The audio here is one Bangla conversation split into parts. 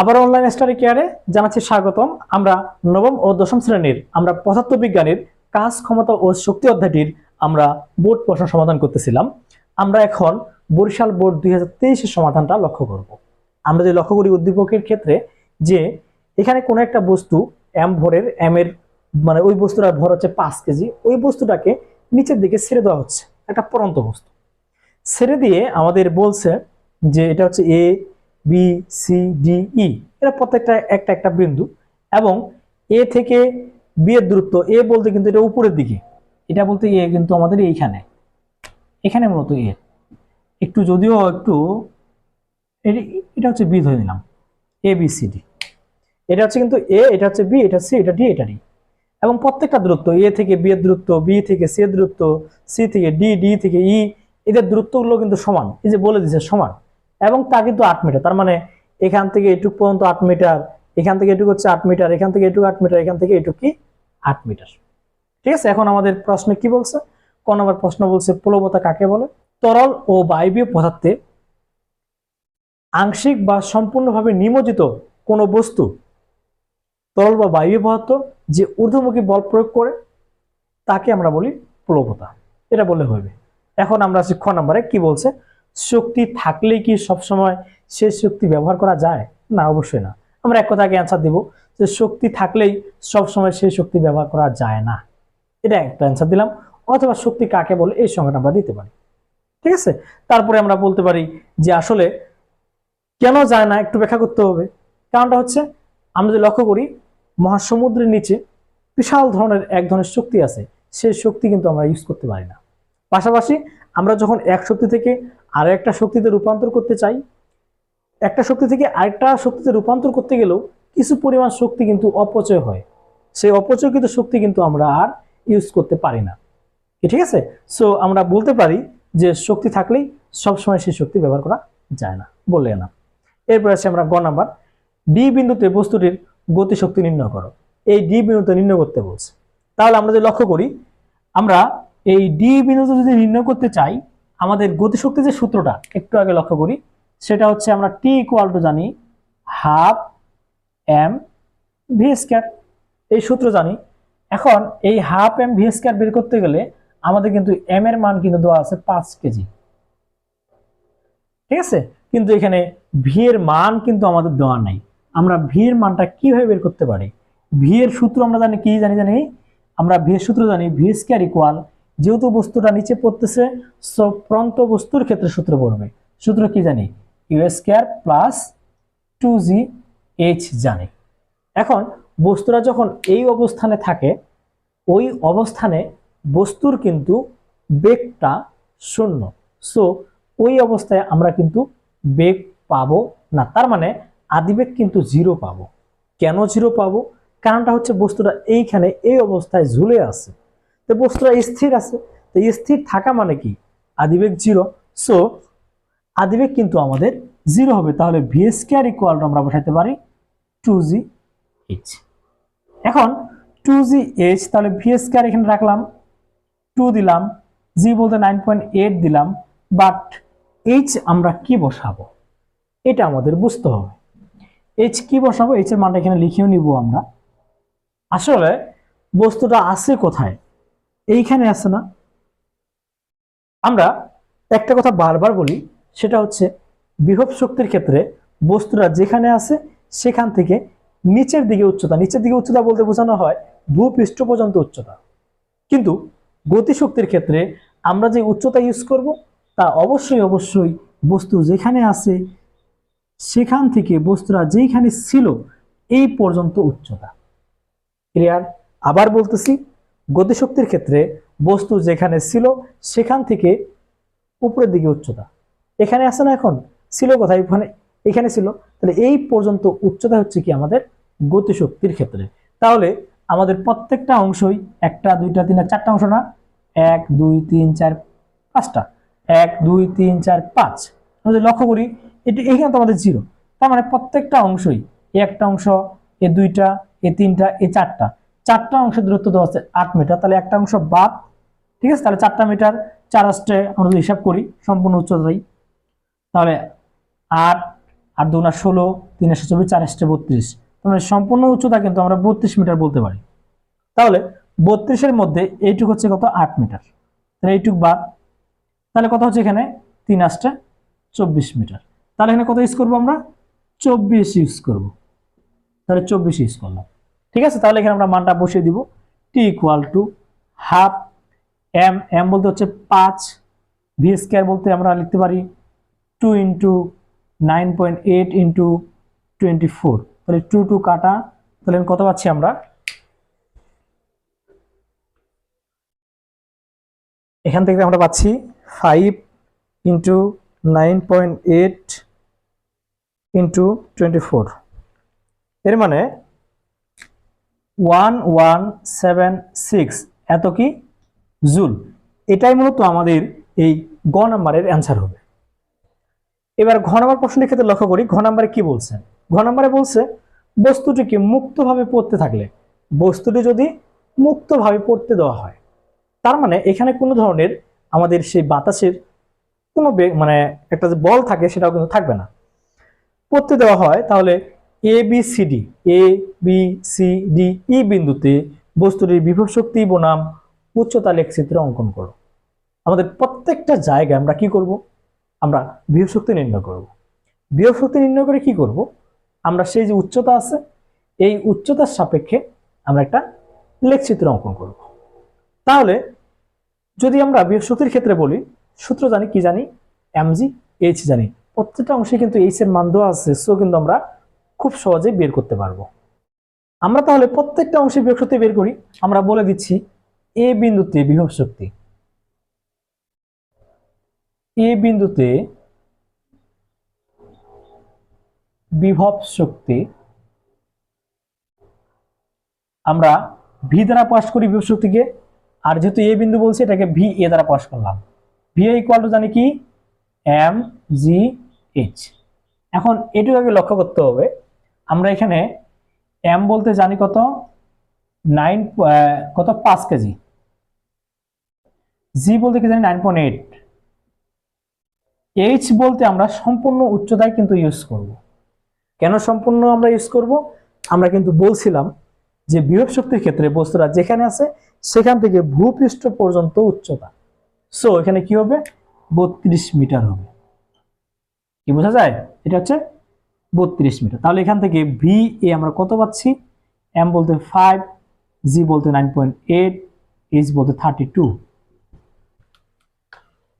আবার অনলাইন স্টাডি কেয়ারে জানাচ্ছি স্বাগতম। আমরা নবম ও দশম শ্রেণির, আমরা পদার্থ বিজ্ঞানের কাজ, ক্ষমতা ও শক্তি অধ্যায়টির আমরা বোর্ড প্রশ্ন সমাধান করতেছিলাম। আমরা এখন বরিশাল বোর্ড দুই হাজার সমাধানটা লক্ষ্য করব। আমরা যে লক্ষ্য করি উদ্দীপকের ক্ষেত্রে, যে এখানে কোনো একটা বস্তু এম ভরের এম এর মানে ওই বস্তুটার ভর হচ্ছে পাঁচ কেজি, ওই বস্তুটাকে নিচের দিকে ছেড়ে দেওয়া হচ্ছে, একটা পরন্ত বস্তু। ছেড়ে দিয়ে আমাদের বলছে যে এটা হচ্ছে A B C D E এটা প্রত্যেকটা একটা একটা বিন্দু এবং এ থেকে বি এর দূরত্ব এ বলতে কিন্তু এটা উপরের দিকে। এটা বলতে এ কিন্তু আমাদের এইখানে। এখানে মূলত এ একটু যদিও একটু এটি- হচ্ছে বি ধরে নিলাম। এ বি সি ডি এটা হচ্ছে কিন্তু এ এটা হচ্ছে বি এটা সি এটা ডি এটা ডি এবং প্রত্যেকটা দূরত্ব এ থেকে বি এর দূরত্ব বি থেকে সি এর দূরত্ব সি থেকে ডি ডি থেকে ই এদের দূরত্বগুলো কিন্তু সমান। এই যে বলে দিছে সমান। এবং তা কিন্তু আট মিটার। তার মানে এখান থেকে এটুক পর্যন্ত আট মিটার, এখান থেকে এটুক হচ্ছে আট মিটার, এখান থেকে এটুক আট মিটার, এখান থেকে এটুক কি? আট মিটার। ঠিক আছে? এখন আমাদের প্রশ্নে কি বলছে? ক নম্বর প্রশ্ন বলছে প্লবতা কাকে বলে? তরল ও বায়বীয় পদার্থে আংশিক বা সম্পূর্ণভাবে নিমজ্জিত কোনো বস্তু, তরল বা বায়বীয় পদার্থ যে ঊর্ধ্বমুখী বল প্রয়োগ করে, তাকে আমরা বলি প্লবতা এটা বললে হবে এখন আমরা খ নম্বরে, কি বলছে? শক্তি থাকলেই কি সবসময় সে শক্তি ব্যবহার করা যায়? না, অবশ্যই না। আমরা এক কথাকে অ্যান্সার দিব যে শক্তি থাকলেই সবসময় সেই শক্তি ব্যবহার করা যায় না। এটা একটা অ্যান্সার দিলাম। অথবা শক্তি কাকে বলে এই সংজ্ঞাটা আমরা দিতে পারি। ঠিক আছে? তারপরে আমরা বলতে পারি যে আসলে কেন যায় না একটু ব্যাখ্যা করতে হবে। কারণটা হচ্ছে আমরা যদি লক্ষ্য করি, মহাসমুদ্রের নিচে বিশাল ধরনের এক ধরনের শক্তি আছে। সেই শক্তি কিন্তু আমরা ইউজ করতে পারি না। পাশাপাশি আমরা যখন এক শক্তি থেকে আরও একটা শক্তিতে রূপান্তর করতে চাই, একটা শক্তি থেকে আরেকটা শক্তিতে রূপান্তর করতে গেলেও কিছু পরিমাণ শক্তি কিন্তু অপচয় হয়। সেই অপচয়কৃত শক্তি কিন্তু আমরা আর ইউজ করতে পারি না। ঠিক আছে? সো আমরা বলতে পারি যে শক্তি থাকলেই সবসময় সেই শক্তি ব্যবহার করা যায় না, বললে না। এরপর আছে আমরা গ নাম্বার। ডি বিন্দুতে বস্তুটির গতিশক্তি নির্ণয় করো। এই ডি বিন্দুতে নির্ণয় করতে বলছে। তাহলে আমরা যদি লক্ষ্য করি, আমরা এই ডি বিন্দুতে যদি নির্ণয় করতে চাই, আমাদের গতিশক্তি যে সূত্রটা, একটু আগে লক্ষ্য করি, সেটা হচ্ছে আমরা টি ইকুয়াল টু জানি হাফ এম ভি স্কয়ার এই সূত্র জানি। এখন এই হাফ এম ভি স্কয়ার বের করতে গেলে আমাদের কিন্তু এম এর মান কিন্তু দেওয়া আছে পাঁচ কেজি ঠিক আছে? কিন্তু এখানে ভি এর মান কিন্তু আমাদের দেওয়া নাই। আমরা ভি এর মানটা কীভাবে বের করতে পারি? ভি এর সূত্র আমরা জানি কি জানি জানি? আমরা ভি এর সূত্র জানি ভি স্কয়ার ইকুয়াল যেহেতু বস্তুটা নিচে পড়তেছে সো প্রন্ত বস্তুর ক্ষেত্রে সূত্র পড়বে। সূত্র কি জানি? U square plus two G H জানি। এখন বস্তুরা যখন এই অবস্থানে থাকে, ওই অবস্থানে বস্তুর কিন্তু বেগটা শূন্য। সো ওই অবস্থায় আমরা কিন্তু বেগ পাবো না। তার মানে আদিবেগ কিন্তু জিরো পাবো। কেন জিরো পাবো? কারণটা হচ্ছে বস্তুটা এইখানে এই অবস্থায় ঝুলে আছে। তো বস্তুটা স্থির আছে। তো স্থির থাকা মানে কি? আদিবেগ জিরো সো আদিবেগ কিন্তু আমাদের জিরো হবে। তাহলে ভি স্কোয়ার ইকুয়াল আমরা বসাইতে পারি টু জি এইচ এখন টু জি এইচ তাহলে ভি স্কোয়ার এখানে রাখলাম। টু দিলাম। জি বলতে নাইন পয়েন্ট এইট দিলাম। বাট এইচ আমরা কি বসাবো? এটা আমাদের বুঝতে হবে। এইচ কি বসাবো? এইচ এর মানটা এখানে লিখেও নিব আমরা। আসলে বস্তুটা আছে কোথায়? এইখানে আছে না। আমরা একটা কথা বারবার বলি, সেটা হচ্ছে বিভব শক্তির ক্ষেত্রে বস্তুরা যেখানে আছে সেখান থেকে নিচের দিকে উচ্চতা, নিচের দিকে উচ্চতা বলতে বোঝানো হয় ভূপৃষ্ঠ পর্যন্ত উচ্চতা। কিন্তু গতিশক্তির ক্ষেত্রে আমরা যে উচ্চতা ইউজ করব, তা অবশ্যই অবশ্যই বস্তু যেখানে আছে সেখান থেকে বস্তুরা যেইখানে ছিল এই পর্যন্ত উচ্চতা। ক্লিয়ার আবার বলতেছি গতিশক্তির ক্ষেত্রে বস্তু যেখানে ছিল সেখান থেকে উপরের দিকে উচ্চতা। এখানে আছে না এখন? ছিল কোথায়? ওখানে, এখানে ছিল। তাহলে এই পর্যন্ত উচ্চতা হচ্ছে কি আমাদের গতিশক্তির ক্ষেত্রে। তাহলে আমাদের প্রত্যেকটা অংশই একটা, দুইটা, তিনটা, চারটা অংশ না? এক, দুই, তিন, চার, পাঁচটা। এক, দুই, তিন, চার, পাঁচ। যদি লক্ষ্য করি, এটি এইখানে তো আমাদের জিরো তার মানে প্রত্যেকটা অংশই এই একটা অংশ, এ দুইটা, এ তিনটা, এ চারটা। চারটা অংশের দূরত্ব দেওয়া আছে আট মিটার তাহলে একটা অংশ বাদ, ঠিক আছে? তাহলে চারটা মিটার চার আসতে আমরা যদি হিসাব করি, সম্পূর্ণ উচ্চতাই তাহলে আট আর দুনা ষোলো, তিন একশো চব্বিশ, চার একশো বত্রিশ। তাহলে সম্পূর্ণ উচ্চতা কিন্তু আমরা বত্রিশ মিটার বলতে পারি। তাহলে বত্রিশের মধ্যে এইটুক হচ্ছে কত? আট মিটার তাহলে এইটুক বাদ। তাহলে কত হচ্ছে এখানে? তিন আটটা চব্বিশ মিটার তাহলে এখানে কত ইউজ করব আমরা? চব্বিশ ইউজ করব। তাহলে চব্বিশ ইউজ করলাম। ঠিক আছে? তাহলে এখানে আমরা মানটা বসিয়ে দিব। T equal to half M M বলতে হচ্ছে পাঁচ ভি স্কোয়ার বলতে আমরা লিখতে পারি two into nine point eight into twenty four তাহলে টু টু কাটা, তাহলে কত পাচ্ছি আমরা? এখান থেকে আমরা পাচ্ছি five into nine point eight into twenty four এর মানে ওয়ান ওয়ান সেভেন সিক্স এত কি? জুল। এটাই মূলত আমাদের এই গ নাম্বারের অ্যান্সার হবে। এবার ঘ নাম্বার প্রশ্নের ক্ষেত্রে লক্ষ্য করি, ঘ নাম্বারে কি বলছে? ঘ নাম্বারে বলছে, বস্তুটিকে মুক্তভাবে পড়তে থাকলে, বস্তুটি যদি মুক্তভাবে পড়তে দেওয়া হয়, তার মানে এখানে কোনো ধরনের আমাদের সেই বাতাসের কোনো মানে একটা যে বল থাকে সেটাও কিন্তু থাকবে না। পড়তে দেওয়া হয়, তাহলে A B C D A B C D E বিন্দুতে বস্তুটির বিভব শক্তি, বনাম, উচ্চতা, লেখচিত্র অঙ্কন করো। আমাদের প্রত্যেকটা জায়গায় আমরা কি করব? আমরা বিভব শক্তি নির্ণয় করব। বিভব শক্তি নির্ণয় করে কি করব? আমরা সেই যে উচ্চতা আছে, এই উচ্চতার সাপেক্ষে আমরা একটা লেখচিত্র অঙ্কন করব। তাহলে, যদি আমরা বিভব শক্তির ক্ষেত্রে বলি, সূত্র জানি, কি জানি? এমজি এইচ জানি। প্রত্যেকটা অংশে কিন্তু এইচ এর মান দেওয়া আছে সো কিন্তু আমরা খুব সহজে বের করতে পারব। আমরা তাহলে প্রত্যেকটা অংশে বিভব শক্তি বের করি। আমরা বলে দিচ্ছি এ বিন্দুতে বিভব শক্তি। এ বিন্দুতে বিভব শক্তি। আমরা ভি দ্বারা পাস করি বিভব শক্তিকে। আর যেহেতু এ বিন্দু বলছে, এটাকে ভি এ দ্বারা পাস করলাম। ভি ইকুয়াল টু জানি কি? এম জি এইচ এখন এটুকু আগে লক্ষ্য করতে হবে। আমরা এখানে এম বলতে জানি কত? নাইন কত? পাঁচ কেজি। জি বলতে কি জানি? নাইন পয়েন্ট এইট এইচ বলতে আমরা সম্পূর্ণ উচ্চতায় কিন্তু ইউজ করব। কেন সম্পূর্ণ আমরা ইউজ করব? আমরা কিন্তু বলছিলাম যে বিভব শক্তির ক্ষেত্রে বস্তুরা যেখানে আছে, সেখান থেকে ভূপৃষ্ঠ পর্যন্ত উচ্চতা। সো এখানে কি হবে? বত্রিশ মিটার হবে। কি বোঝা যায়? এটা হচ্ছে বত্রিশ মিটার। তাহলে এখান থেকে ভি এ আমরা কত পাচ্ছি? এম বলতে ফাইভ জি বলতে নাইন পয়েন্ট এইট এইচ বলতে থার্টি টু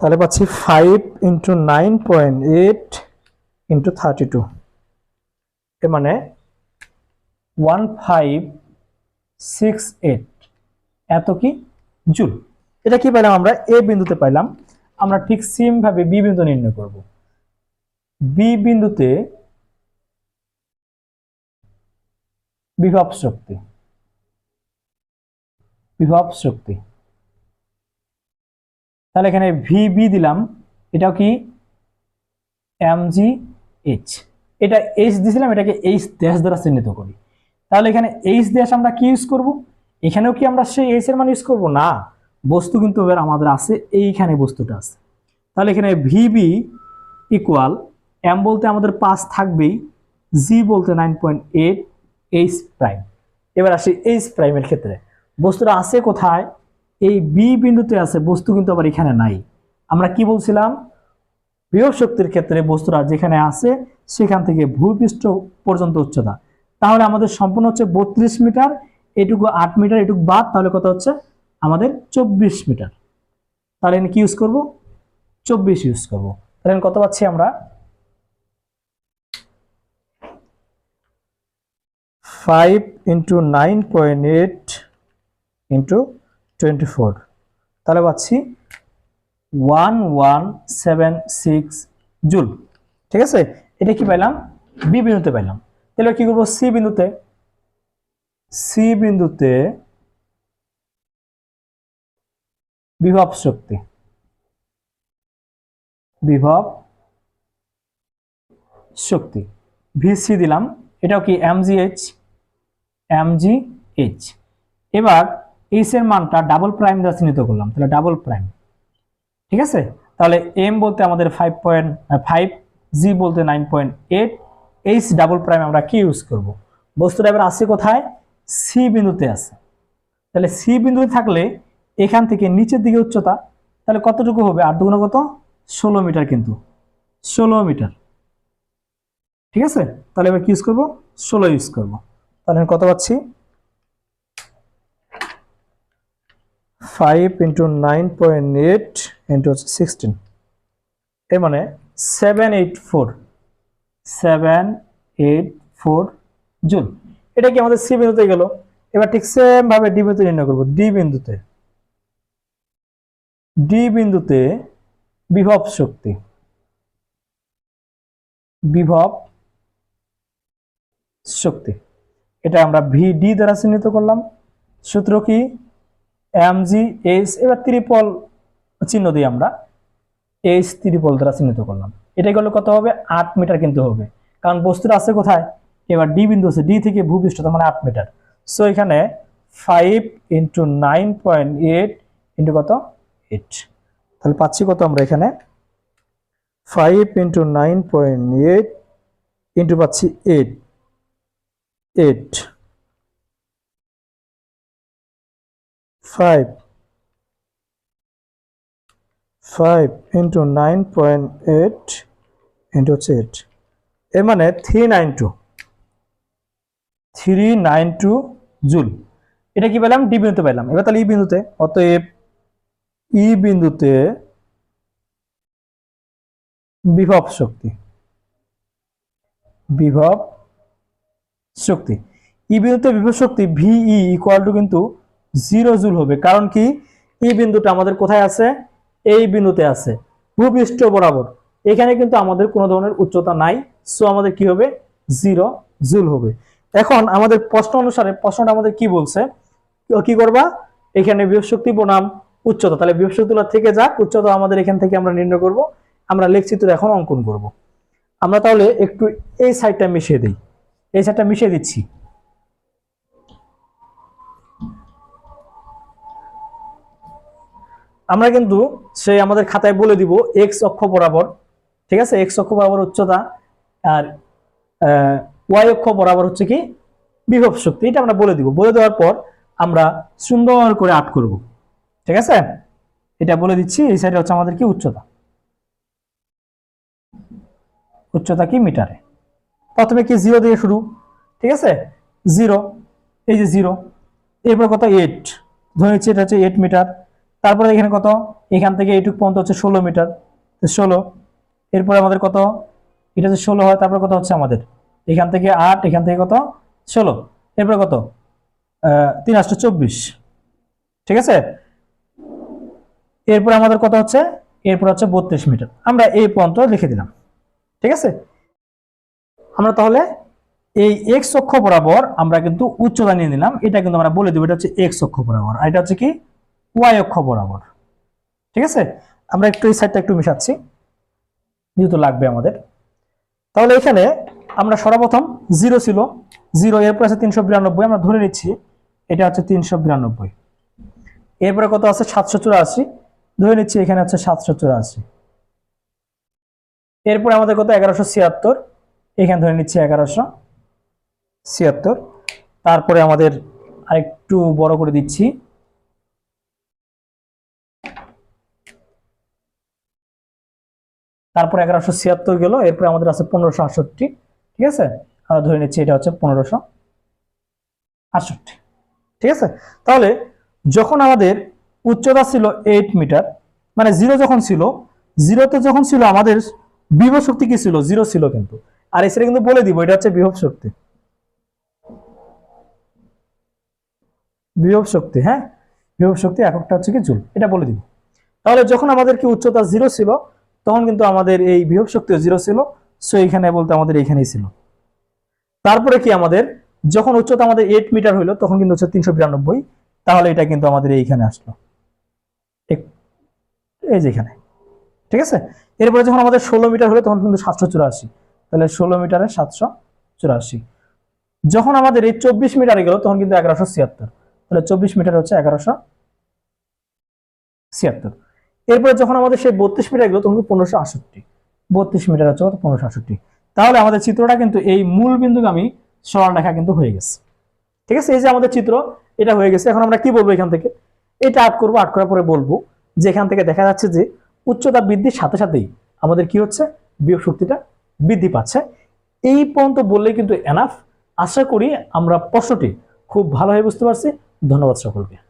তাহলে পাচ্ছি five into nine point eight into thirty two এর মানে ওয়ান ফাইভ সিক্স এইট এত কি? জুল। এটা কি পেলাম আমরা? এ বিন্দুতে পাইলাম আমরা ঠিক সেম ভাবে বি বিন্দু নির্ণয় করব। বি বিন্দুতে বিভব শক্তি। বিভব শক্তি। তাহলে এখানে ভি বি দিলাম, এটাও কি? এম জি এইচ এটা এইচ দিয়েছিলাম এটাকে এইচ ড্যাশ দ্বারা চিহ্নিত করি। তাহলে এখানে এইচ ড্যাশ আমরা কি ইউজ করব? এখানেও কি আমরা সেই এইচ এর মান ইউজ করব? না। বস্তু কিন্তু এবার আমাদের আছে, এইখানে বস্তুটা আছে। তাহলে এখানে ভিবি ইকুয়াল এম বলতে আমাদের পাঁচ থাকবেই জি বলতে nine point eight H prime এবার আসি এইচ প্রাইমের ক্ষেত্রে। বস্তুটা আছে কোথায়? এই বি বিন্দুতে আছে, বস্তু কিন্তু আবার এখানে নাই। আমরা কি বলছিলাম? বিভব শক্তির ক্ষেত্রে বস্তুরা যেখানে আছে, সেখান থেকে ভূপৃষ্ঠ পর্যন্ত উচ্চতা তাহলে আমাদের সম্পূর্ণ হচ্ছে বত্রিশ মিটার, এটুকু আট মিটার, এটুকু বাদ, তাহলে কত হচ্ছে? আমাদের চব্বিশ মিটার। তাহলে কি ইউজ করব? চব্বিশ ইউজ করব। তাহলে কত পাচ্ছি আমরা? Five into nine point eight into twenty four তাহলে পাচ্ছি one one seven six joule ঠিক আছে? এটা কি পাইলাম? বি বিন্দুতে পাইলাম। তাহলে কি করব? সি বিন্দুতে। সি বিন্দুতে বিভব শক্তি। বিভব শক্তি। ভিসি দিলাম। এটাও কি এমজিএইচ এমজিএইচ এবার এইচ এর মানটা ডাবল প্রাইম দ্বারা চিহ্নিত করলাম, তাহলে ডাবল প্রাইম ঠিক আছে? তাহলে এম বলতে আমাদের ফাইভ পয়েন্ট ফাইভ জি বলতে nine point eight H double prime আমরা কি ইউজ করব? বস্তুটা এবার আছে কোথায়? সি বিন্দুতে আছে। তাহলে সি বিন্দুতে থাকলে এখান থেকে নিচের দিকে উচ্চতা, তাহলে কতটুকু হবে? আট দুগুণ কত? ষোলো মিটার কিন্তু। ষোলো মিটার। ঠিক আছে? তাহলে এবার কি ইউজ করব? ষোলো ইউজ করব। তাহলে আমি কত পাচ্ছি? Five into nine point eight into হচ্ছে সিক্সটিন এর মানে seven eight four seven eight four joule. এটা কি আমাদের সি বিন্দুতে গেল? এবার ঠিক সেম ভাবে ডি বিন্দুতে নির্ণয় করব। ডি বিন্দুতে। ডি বিন্দুতে বিভব শক্তি। বিভব শক্তি। এটা আমরা ভিডি দ্বারা চিহ্নিত করলাম। সূত্র কি? এম জি এইচ এবার ত্রিপল চিহ্ন দিই আমরা। এইচ ত্রিপল দ্বারা চিহ্নিত করলাম। এটা করলে কত হবে? আট মিটার কিন্তু হবে। কারণ বস্তুটা আছে কোথায়? এবার ডি বিন্দু আছে। ডি থেকে ভূপৃষ্ঠতা মানে আট মিটার। সো এখানে five into nine point eight into কত? এইট তাহলে পাচ্ছি কত আমরা এখানে? Five into nine point eight into পাচ্ছি eight eight five five into nine point eight into হচ্ছে এইট এর মানে three nine two three nine two joule এটা কি পেলাম? ডি বিন্দুতে পেলাম। এবার তাহলে ই বিন্দুতে, অতএব ই বিন্দুতে বিভব শক্তি, বিভব শক্তি। ই বিন্দুতে বিভব শক্তি ভিই ইকুয়াল টু কিন্তু জিরো জুল হবে। কারণ কি? এই বিন্দুটা আমাদের কোথায় আছে? এই বিন্দুতে আছে। ভূপৃষ্ঠ বরাবর। এখানে কিন্তু আমাদের কোনো ধরনের উচ্চতা নাই। সো আমাদের কি হবে? জিরো জুল হবে। এখন আমাদের প্রশ্ন অনুসারে, প্রশ্নটা আমাদের কি বলছে? কি করবা? এখানে বৃহস্পতি বনাম উচ্চতা। তাহলে বৃহস্পতি থেকে যাক। উচ্চতা আমাদের এখান থেকে আমরা নির্ণয় করব। আমরা লেখচিত্র এখন অঙ্কন করব। আমরা তাহলে একটু এই সাইডটা মিশিয়ে দিই। এই সাইডটা মিশিয়ে দিচ্ছি। আমরা কিন্তু সে আমাদের খাতায় বলে দিব এক্স অক্ষ বরাবর, ঠিক আছে? এক্স অক্ষ বরাবর উচ্চতা আর ওয়াই অক্ষ বরাবর হচ্ছে কি? বিভব শক্তি। এটা আমরা বলে দিব। বলে দেওয়ার পর আমরা সুন্দর করে আট করব। ঠিক আছে? এটা বলে দিচ্ছি, এই সাইডে হচ্ছে আমাদের কি? উচ্চতা। উচ্চতা কি? মিটারে। প্রথমে কি জিরো দিয়ে শুরু? ঠিক আছে? জিরো এই যে জিরো এরপর কত? এইট ধরে নিচ্ছি এটা হচ্ছে এইট মিটার তারপরে এখানে কত? এখান থেকে এইটুক পর্যন্ত হচ্ছে ষোলো মিটার ষোলো। এরপরে আমাদের কত? এটা হচ্ছে ষোলো হয়, তারপরে কত হচ্ছে আমাদের? এখান থেকে আট, এখান থেকে কত? ষোলো। এরপরে কত? তিন আটশো চব্বিশ। ঠিক আছে? এরপরে আমাদের কত হচ্ছে? এরপর হচ্ছে বত্রিশ মিটার আমরা এই পর্যন্ত লিখে দিলাম। ঠিক আছে? আমরা তাহলে এই এক্স অক্ষ বরাবর আমরা কিন্তু উচ্চতা নিয়ে নিলাম। এটা কিন্তু আমরা বলে দেবো, এটা হচ্ছে এক্স অক্ষ বরাবর। আর এটা হচ্ছে কি? ওয়াই অক্ষ বরাবর। ঠিক আছে? আমরা একটু এই সাইডটা একটু মিশাচ্ছি, যেহেতু লাগবে আমাদের। তাহলে এখানে আমরা সর্বপ্রথম জিরো ছিল। জিরো এরপর আছে তিনশো বিরানব্বই, আমরা ধরে নিচ্ছি, এটা হচ্ছে তিনশো বিরানব্বই। এরপরে কত আছে? সাতশো চুরাশি। ধরে নিচ্ছি এখানে হচ্ছে সাতশো চুরাশি। এরপরে আমাদের কত? এগারোশো ছিয়াত্তর। এখানে ধরে নিচ্ছি এগারোশো ছিয়াত্তর। তারপরে আমাদের আরেকটু বড় করে দিচ্ছি। তারপর এগারোশো ছিয়াত্তর গেল, এরপরে আমাদের আছে পনেরোশো আটষট্টি, ঠিক আছে? আমরা ধরে নিচ্ছি এটা হচ্ছে পনেরোশো আটষট্টি, ঠিক আছে? তাহলে যখন আমাদের উচ্চতা ছিল এইট মিটার মানে জিরো যখন ছিল জিরোতে যখন ছিল আমাদের বিভব শক্তি কি ছিল? জিরো ছিল কিন্তু। আর এসে কিন্তু বলে দিব, এটা হচ্ছে বিভব শক্তি। বিভব শক্তি হ্যাঁ? বিভব শক্তি এককটা হচ্ছে কি জুল, এটা বলে দিব। তাহলে যখন আমাদের কি উচ্চতা জিরো ছিল, তখন কিন্তু আমাদের এই বিভব শক্তিও জিরো ছিল সো এইখানে বলতে আমাদের এইখানেই ছিল। তারপরে কি আমাদের, যখন উচ্চতা আমাদের এইট মিটার হইল, তখন কিন্তু হচ্ছে তিনশো বিরানব্বই, তাহলে এটা কিন্তু আমাদের এইখানে আসলো। এই যে এখানে। ঠিক আছে? এরপরে যখন আমাদের ষোলো মিটার হলো, তখন কিন্তু সাতশো চুরাশি। তাহলে ষোলো মিটারে সাতশো চুরাশি। যখন আমাদের এই চব্বিশ মিটারে গেল, তখন কিন্তু এগারোশো ছিয়াত্তর। তাহলে চব্বিশ মিটার হচ্ছে এগারোশো ছিয়াত্তর। এরপরে যখন আমাদের সেই বত্রিশ মিটার গেল, তখন পনেরোশো আষট্টি বত্রিশ মিটার হচ্ছে পনেরোশো আষট্টি তাহলে আমাদের চিত্রটা কিন্তু এই মূল বিন্দুগামী সরল রেখা কিন্তু হয়ে গেছে। ঠিক আছে? এই যে আমাদের চিত্র, এটা হয়ে গেছে। এখন আমরা কি বলব এখান থেকে? এটা আট করব, আট করার পরে বলব যে এখান থেকে দেখা যাচ্ছে যে উচ্চতা বৃদ্ধির সাথে সাথেই আমাদের কি হচ্ছে? বিয়োগ শক্তিটা বৃদ্ধি পাচ্ছে। এই পর্যন্ত বললে কিন্তু এনাফ আশা করি আমরা প্রশ্নটি খুব ভালোভাবে বুঝতে পারছি। ধন্যবাদ সকলকে।